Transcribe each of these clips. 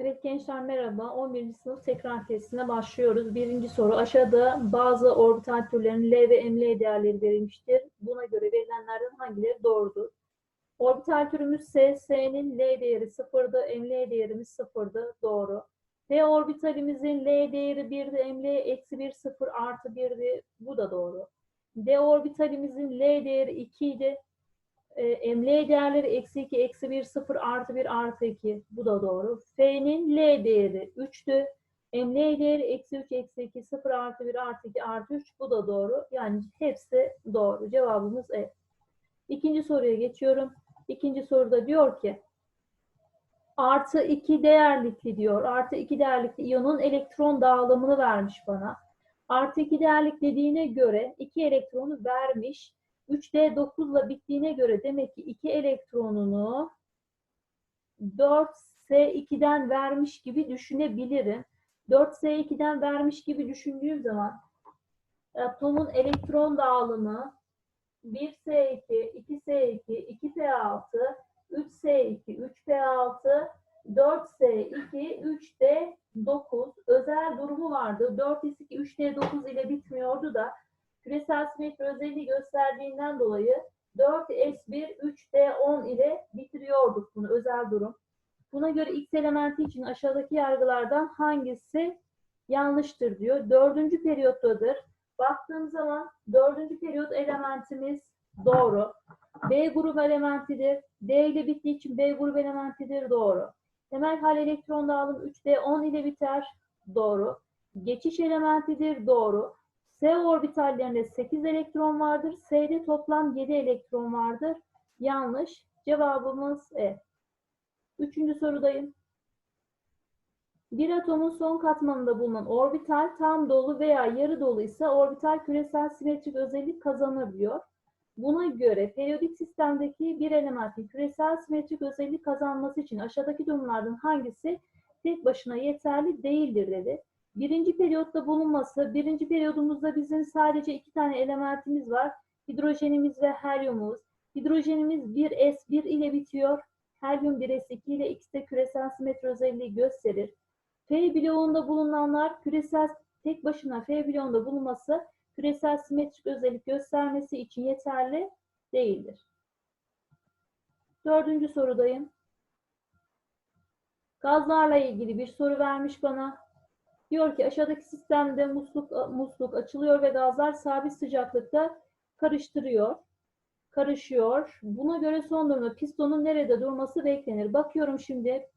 Evet gençler merhaba. 11. sınıf tekrar testine başlıyoruz. Birinci soru. Aşağıda bazı orbital türlerin L ve ML değerleri verilmiştir. Buna göre verilenlerden hangileri doğrudur? Orbital türümüz S, S'nin L değeri sıfırdı, ML değerimiz sıfırdı. Doğru. P orbitalimizin L değeri 1'di, ML eksi 1, 0 artı 1'di. Bu da doğru. D orbitalimizin L değeri 2 idi. E, ML değerleri eksi 2, eksi 1, 0, artı 1, artı 2. Bu da doğru. F'nin L değeri 3'tü. ML değeri eksi 3, eksi 2, 0, artı 1, artı 2, artı 3. Bu da doğru. Yani hepsi doğru. Cevabımız E. İkinci soruya geçiyorum. İkinci soruda diyor ki artı 2 değerlikli diyor. Artı 2 değerlikli iyonun elektron dağılımını vermiş bana. Artı 2 değerlik dediğine göre 2 elektronu vermiş. 3D 9 ile bittiğine göre demek ki 2 elektronunu 4S2'den vermiş gibi düşünebilirim. 4S2'den vermiş gibi düşündüğüm zaman atomun elektron dağılımı 1S2, 2S2, 2P6, 3S2, 3P6, 4S2, 3D9 özel durumu vardı. 4S2, 3D9 ile bitmiyordu da küresel simetri özelliği gösterdiğinden dolayı 4S1, 3D10 ile bitiriyorduk bunu özel durum. Buna göre X elementi için aşağıdaki yargılardan hangisi yanlıştır diyor. Dördüncü periyottadır. Baktığım zaman dördüncü periyot elementimiz doğru. B grubu elementidir. D ile bittiği için B grubu elementidir. Doğru. Temel hal elektron dağılım 3D 10 ile biter. Doğru. Geçiş elementidir. Doğru. S orbitallerinde 8 elektron vardır. S'de toplam 7 elektron vardır. Yanlış. Cevabımız E. Üçüncü sorudayım. Bir atomun son katmanında bulunan orbital tam dolu veya yarı dolu ise orbital küresel simetrik özellik kazanır diyor. Buna göre periyodik sistemdeki bir elementin küresel simetrik özellik kazanması için aşağıdaki durumlardan hangisi tek başına yeterli değildir dedi. Birinci periyotta bulunması, birinci periyodumuzda bizim sadece iki tane elementimiz var. Hidrojenimiz ve helyumumuz. Hidrojenimiz 1s1 ile bitiyor. Helyum 1s2 ile X'te küresel simetri özelliği gösterir. F bloğunda bulunanlar küresel tek başına F bloğunda bulunması küresel simetrik özellik göstermesi için yeterli değildir. Dördüncü sorudayım. Gazlarla ilgili bir soru vermiş bana. Diyor ki aşağıdaki sistemde musluk, musluk açılıyor ve gazlar sabit sıcaklıkta karıştırıyor. Karışıyor. Buna göre son durumda pistonun nerede durması beklenir. Bakıyorum şimdi.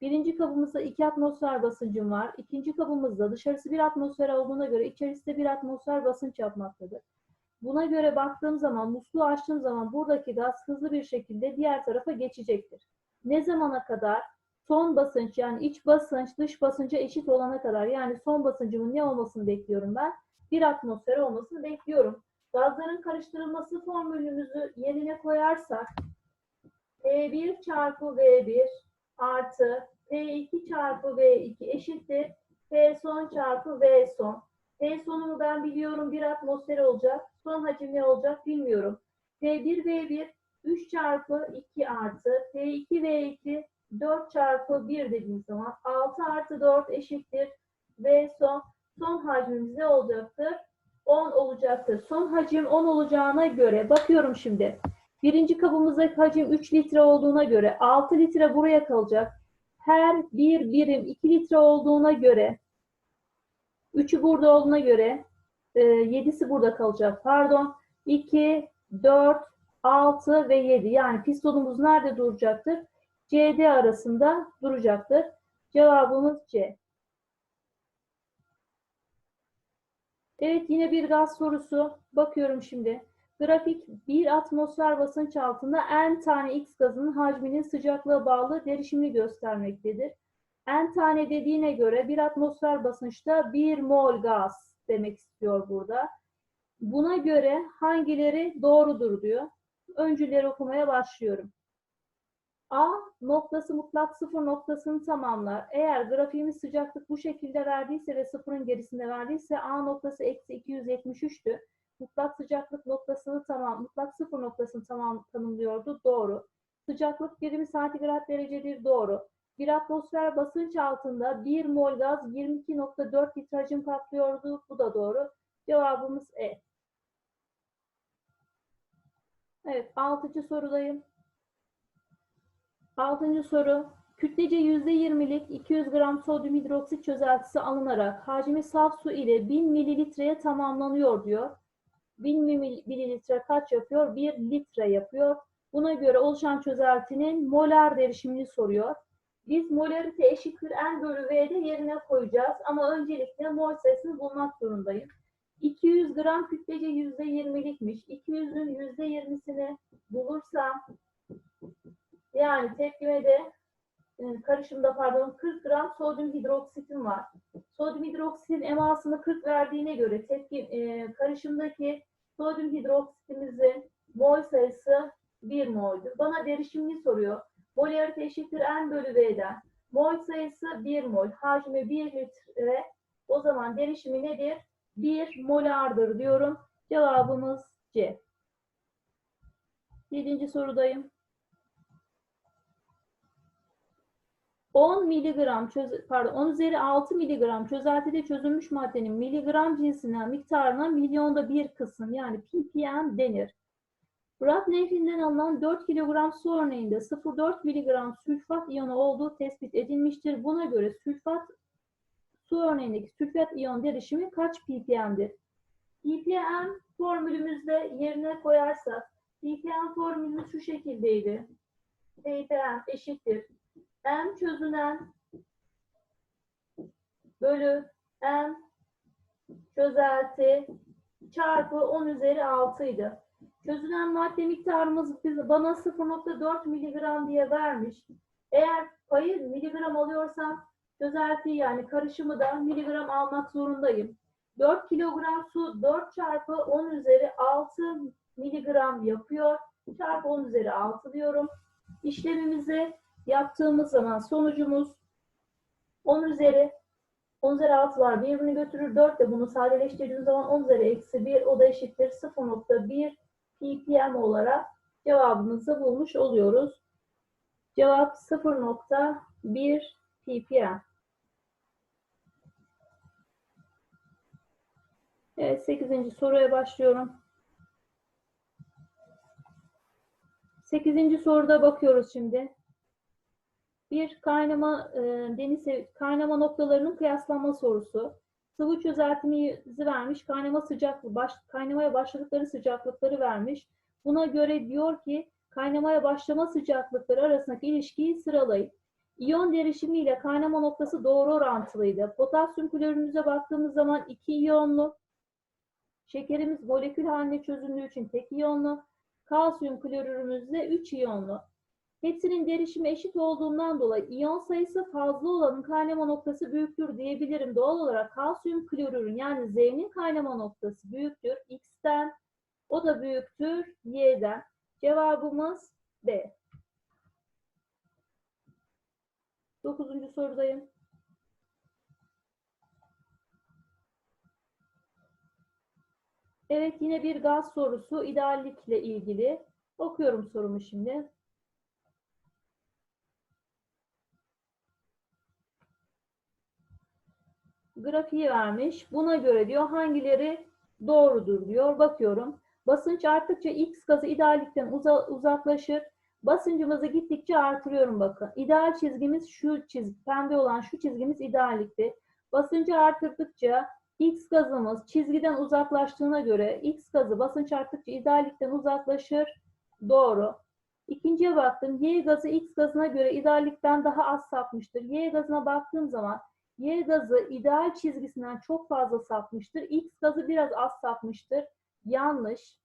Birinci kabımızda 2 atmosfer basıncım var. İkinci kabımızda dışarısı 1 atmosfer olduğuna göre içerisi de 1 atmosfer basınç yapmaktadır. Buna göre baktığım zaman, musluğu açtığım zaman buradaki gaz hızlı bir şekilde diğer tarafa geçecektir. Ne zamana kadar? Son basınç yani iç basınç dış basınca eşit olana kadar yani son basıncımın ne olmasını bekliyorum ben? 1 atmosfer olmasını bekliyorum. Gazların karıştırılması formülümüzü yerine koyarsak P1 çarpı V1 artı P2 çarpı V2 eşittir P son çarpı V son. P sonumu ben biliyorum 1 atmosfer olacak. Son hacim ne olacak bilmiyorum. P1 V1 3 çarpı 2 artı P2 V2 4 çarpı 1 dediğim zaman 6 artı 4 eşittir V son. Son hacmimiz ne olacaktır? 10 olacaktır. Son hacim 10 olacağına göre bakıyorum şimdi. Birinci kabımızdaki hacim 3 litre olduğuna göre 6 litre buraya kalacak. Her bir birim 2 litre olduğuna göre 3'ü burada olduğuna göre 7'si burada kalacak. Pardon. 2, 4, 6 ve 7. Yani pistonumuz nerede duracaktır? CD arasında duracaktır. Cevabımız C. Evet yine bir gaz sorusu. Bakıyorum şimdi. Grafik bir atmosfer basınç altında n tane X gazının hacminin sıcaklığa bağlı derişimini göstermektedir. N tane dediğine göre bir atmosfer basınçta 1 mol gaz demek istiyor burada. Buna göre hangileri doğrudur diyor. Öncüleri okumaya başlıyorum. A noktası mutlak sıfır noktasını tamamlar. Eğer grafiğimiz sıcaklık bu şekilde verdiyse ve sıfırın gerisinde verdiyse A noktası eksi 273'tü. Mutlak sıcaklık noktasını tamam, mutlak sıfır noktasını tamam tanımlıyordu. Doğru. Sıcaklık birimi santigrat derecedir. Doğru. Bir atmosfer basınç altında 1 mol gaz 22.4 litre hacim kaplıyordu. Bu da doğru. Cevabımız E. Evet, altıncı sorudayım. Altıncı soru. Kütlece %20'lik 200 gram sodyum hidroksit çözeltisi alınarak hacmi saf su ile 1000 mililitreye tamamlanıyor diyor. 1000 mil- mililitre kaç yapıyor? 1 litre yapıyor. Buna göre oluşan çözeltinin molar derişimini soruyor. Biz molarite eşittir N bölü V'de yerine koyacağız ama öncelikle mol sayısını bulmak zorundayım. 200 gram kütlece %20'likmiş. 200'ün %20'sini bulursam yani tepkimede e, karışımda pardon 40 gram sodyum hidroksitim var. Sodyum hidroksitin emasını 40 verdiğine göre tepki e, karışımdaki sodyum hidroksitimizin mol sayısı 1 mol'dür. Bana derişimini soruyor. Molarite eşittir N bölü V'den. Mol sayısı 1 mol. Hacmi 1 litre. O zaman derişimi nedir? 1 molardır diyorum. Cevabımız C. Yedinci sorudayım. 10 miligram çöz pardon 10 üzeri 6 miligram çözeltide çözülmüş maddenin miligram cinsinden miktarına milyonda bir kısım yani ppm denir. Fırat Nehri'nden alınan 4 kilogram su örneğinde 0,4 miligram sülfat iyonu olduğu tespit edilmiştir. Buna göre sülfat su örneğindeki sülfat iyon derişimi kaç ppm'dir? ppm formülümüzde yerine koyarsak ppm formülümüz şu şekildeydi. ppm eşittir M çözünen bölü M çözelti çarpı 10 üzeri 6 idi. Çözünen madde miktarımız bana 0.4 miligram diye vermiş. Eğer payı miligram alıyorsam çözeltiyi yani karışımı da miligram almak zorundayım. 4 kilogram su 4 çarpı 10 üzeri 6 miligram yapıyor. Çarpı 10 üzeri 6 diyorum. İşlemimizi yaptığımız zaman sonucumuz 10 üzeri 10 üzeri 6 var. Birbirini götürür. 4 de bunu sadeleştirdiğimiz zaman 10 üzeri eksi 1 o da eşittir 0.1 ppm olarak cevabımızı bulmuş oluyoruz. Cevap 0.1 ppm. Evet 8. soruya başlıyorum. 8. soruda bakıyoruz şimdi. Bir kaynama e, deniz kaynama noktalarının kıyaslanma sorusu. Sıvı çözeltimizi vermiş, kaynama sıcaklığı, baş, kaynamaya başladıkları sıcaklıkları vermiş. Buna göre diyor ki kaynamaya başlama sıcaklıkları arasındaki ilişkiyi sıralayın. İyon derişimi ile kaynama noktası doğru orantılıydı. Potasyum klorürümüze baktığımız zaman iki iyonlu. Şekerimiz molekül haline çözündüğü için tek iyonlu. Kalsiyum klorürümüzde 3 iyonlu. Hepsinin derişimi eşit olduğundan dolayı iyon sayısı fazla olanın kaynama noktası büyüktür diyebilirim. Doğal olarak kalsiyum klorürün yani Z'nin kaynama noktası büyüktür X'ten. O da büyüktür Y'den. Cevabımız B. Dokuzuncu sorudayım. Evet yine bir gaz sorusu ideallikle ilgili. Okuyorum sorumu şimdi. Grafiği vermiş. Buna göre diyor hangileri doğrudur diyor. Bakıyorum. Basınç arttıkça X gazı ideallikten uza- uzaklaşır. Basıncımızı gittikçe artırıyorum bakın. İdeal çizgimiz şu çizgi, pembe olan şu çizgimiz ideallikti. Basıncı artırdıkça X gazımız çizgiden uzaklaştığına göre X gazı basınç arttıkça ideallikten uzaklaşır. Doğru. İkinciye baktım. Y gazı X gazına göre ideallikten daha az sapmıştır. Y gazına baktığım zaman Y gazı ideal çizgisinden çok fazla sapmıştır. X gazı biraz az sapmıştır. Yanlış.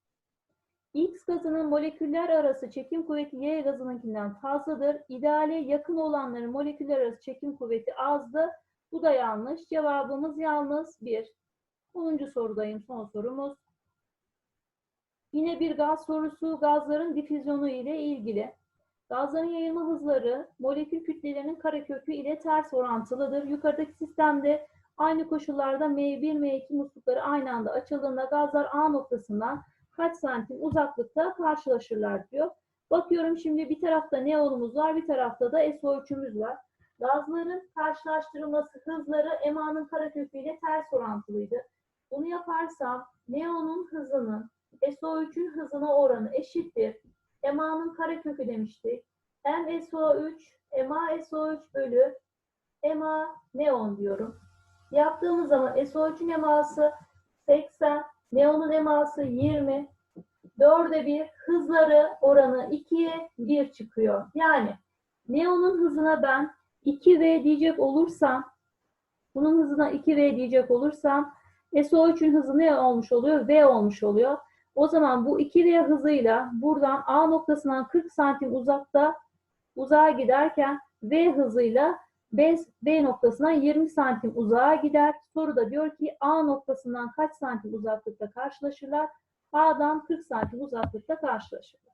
X gazının moleküller arası çekim kuvveti Y gazınınkinden fazladır. İdeale yakın olanların moleküller arası çekim kuvveti azdı. Bu da yanlış. Cevabımız yalnız 1. 10. sorudayım son sorumuz. Yine bir gaz sorusu gazların difüzyonu ile ilgili. Gazların yayılma hızları molekül kütlelerinin karekökü ile ters orantılıdır. Yukarıdaki sistemde aynı koşullarda M1, M2 muslukları aynı anda açıldığında gazlar A noktasından kaç santim uzaklıkta karşılaşırlar diyor. Bakıyorum şimdi bir tarafta neonumuz var, bir tarafta da SO3'ümüz var. Gazların karşılaştırılması hızları MA'nın karekökü ile ters orantılıydı. Bunu yaparsam neonun hızının SO3'ün hızına oranı eşittir. MA'nın karekökü demiştik. M SO3, MA SO3 bölü MA neon diyorum. Yaptığımız zaman SO3'ün eması 80, neonun eması 20, 4'e 1, hızları oranı 2'ye 1 çıkıyor. Yani neonun hızına ben 2V diyecek olursam, bunun hızına 2V diyecek olursam, SO3'ün hızı ne olmuş oluyor? V olmuş oluyor. O zaman bu 2V hızıyla buradan A noktasından 40 santim uzakta uzağa giderken V hızıyla B, B noktasından 20 santim uzağa gider. Soruda diyor ki A noktasından kaç santim uzaklıkta karşılaşırlar? A'dan 40 santim uzaklıkta karşılaşırlar.